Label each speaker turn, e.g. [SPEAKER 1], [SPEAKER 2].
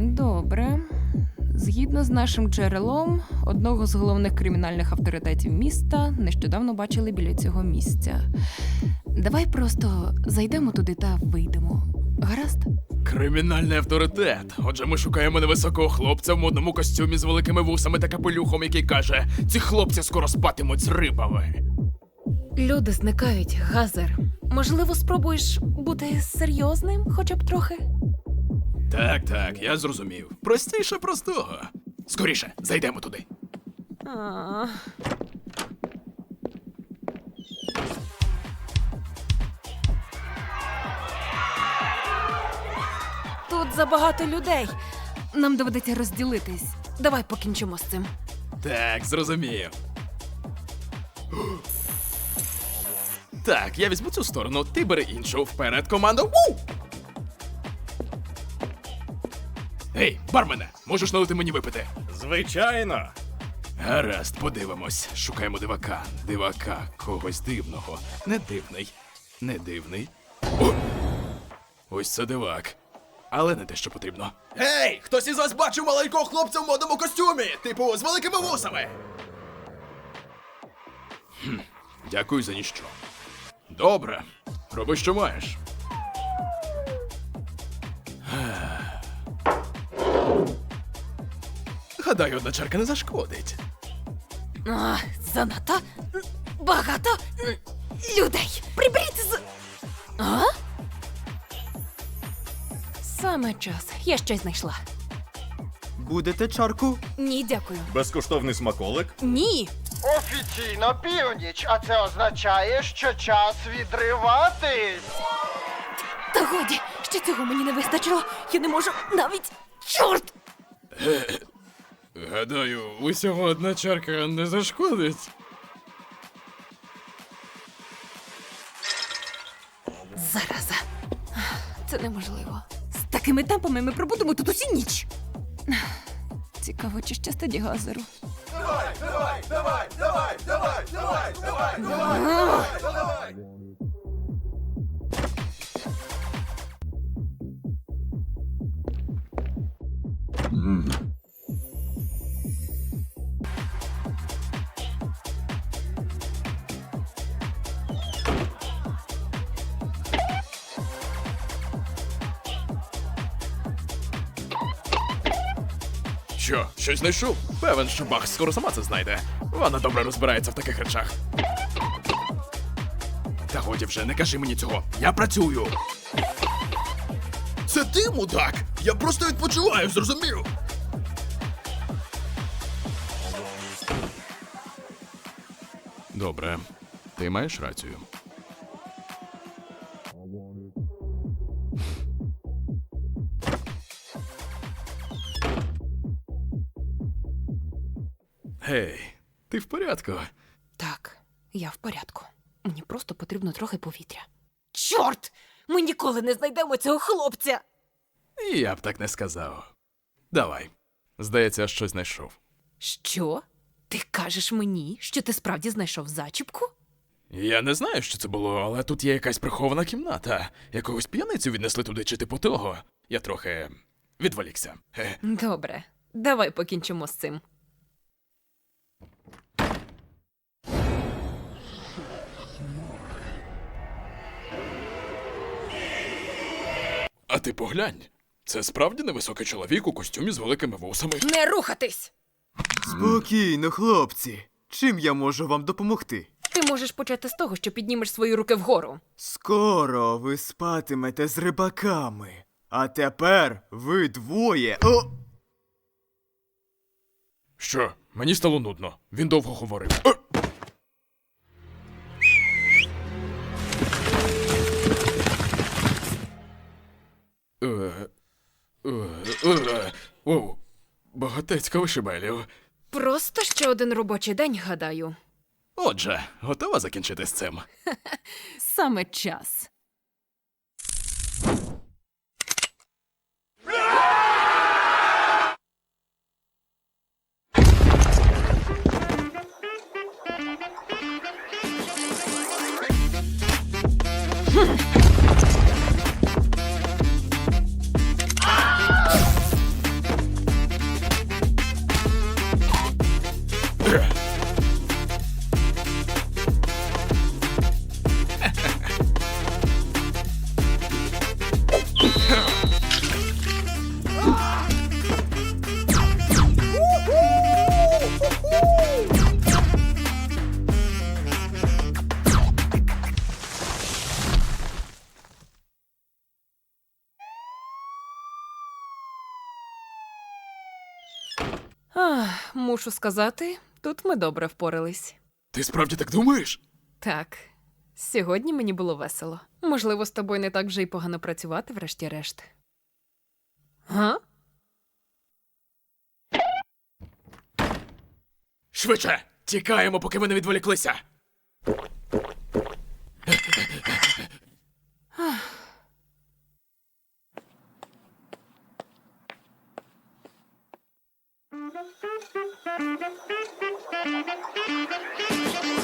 [SPEAKER 1] Добре. Згідно з нашим джерелом, одного з головних кримінальних авторитетів міста нещодавно бачили біля цього місця. Давай просто зайдемо туди та вийдемо. Гаразд?
[SPEAKER 2] Кримінальний авторитет. Отже, ми шукаємо невисокого хлопця в модному костюмі з великими вусами та капелюхом, який каже: ці хлопці скоро спатимуть з рибами.
[SPEAKER 1] Люди зникають, Газер. Можливо, спробуєш бути серйозним хоча б трохи?
[SPEAKER 2] Так, так, я зрозумів. Простіше простого. Скоріше, зайдемо туди.
[SPEAKER 1] А. Тут забагато людей. Нам доведеться розділитись. Давай покінчимо з цим.
[SPEAKER 2] Так, зрозумів. Так, я візьму цю сторону, ти бери іншу. Вперед, команда. Ву! Ей, бармене, можеш налити мені випити?
[SPEAKER 3] Звичайно.
[SPEAKER 2] Гаразд, подивимось. Шукаємо дивака. Дивака, когось дивного. Не дивний. Не дивний. О! Ось це дивак. Але не те, що потрібно. Гей! Хтось із вас бачив маленького хлопця в модному костюмі! Типу, з великими вусами! Хм, дякую за ніщо. Добре. Роби, що маєш. Гадаю, одна чарка не зашкодить.
[SPEAKER 1] А, занадто багато людей. Приберіть з. А? Саме час. Я щось знайшла.
[SPEAKER 4] Будете чарку?
[SPEAKER 1] Ні, дякую.
[SPEAKER 3] Безкоштовний смаколик.
[SPEAKER 1] Ні.
[SPEAKER 5] Офіційно північ, а це означає, що час відриватись.
[SPEAKER 1] Та годі, ще цього мені не вистачило. Я не можу навіть. Чорт!
[SPEAKER 2] Гадаю, усього одна чарка не зашкодить.
[SPEAKER 1] Зараза. Це неможливо. З такими темпами ми пробудемо тут усі ніч. Цікаво, чи щастить газеру.
[SPEAKER 2] Що, щось знайшов? Певен, що Бах скоро сама це знайде. Вона добре розбирається в таких речах. Та годі вже, не кажи мені цього. Я працюю. Це ти, мудак? Я просто відпочиваю, зрозумів. Добре. Ти маєш рацію. Гей, ти в порядку?
[SPEAKER 1] Так, я в порядку. Мені просто потрібно трохи повітря. Чорт! Ми ніколи не знайдемо цього хлопця!
[SPEAKER 2] Я б так не сказав. Давай. Здається, я щось знайшов.
[SPEAKER 1] Що? Ти кажеш мені, що ти справді знайшов зачіпку?
[SPEAKER 2] Я не знаю, що це було, але тут є якась прихована кімната. Якогось п'яницю віднесли туди чи типу того. Я трохи відволікся. Е,
[SPEAKER 1] Добре, давай покінчимо з цим.
[SPEAKER 2] А ти поглянь. Це справді невисокий чоловік у костюмі з великими вусами.
[SPEAKER 1] Не рухатись!
[SPEAKER 4] Спокійно, хлопці. Чим я можу вам допомогти?
[SPEAKER 1] Ти можеш почати з того, що піднімеш свої руки вгору.
[SPEAKER 4] Скоро ви спатимете з рибаками. А тепер ви двоє. О!
[SPEAKER 2] Що? Мені стало нудно. Він довго говорив. Е! Оу, багатецька вишибелів.
[SPEAKER 1] Просто ще один робочий день, гадаю.
[SPEAKER 2] Отже, готова закінчити з цим?
[SPEAKER 1] Саме час. Ах, мушу сказати, тут ми добре впорались.
[SPEAKER 2] Ти справді так думаєш?
[SPEAKER 1] Так, сьогодні мені було весело. Можливо, з тобою не так вже й погано працювати, врешті-решт. Га?
[SPEAKER 2] Швидше! Тікаємо, поки ми не відволіклися.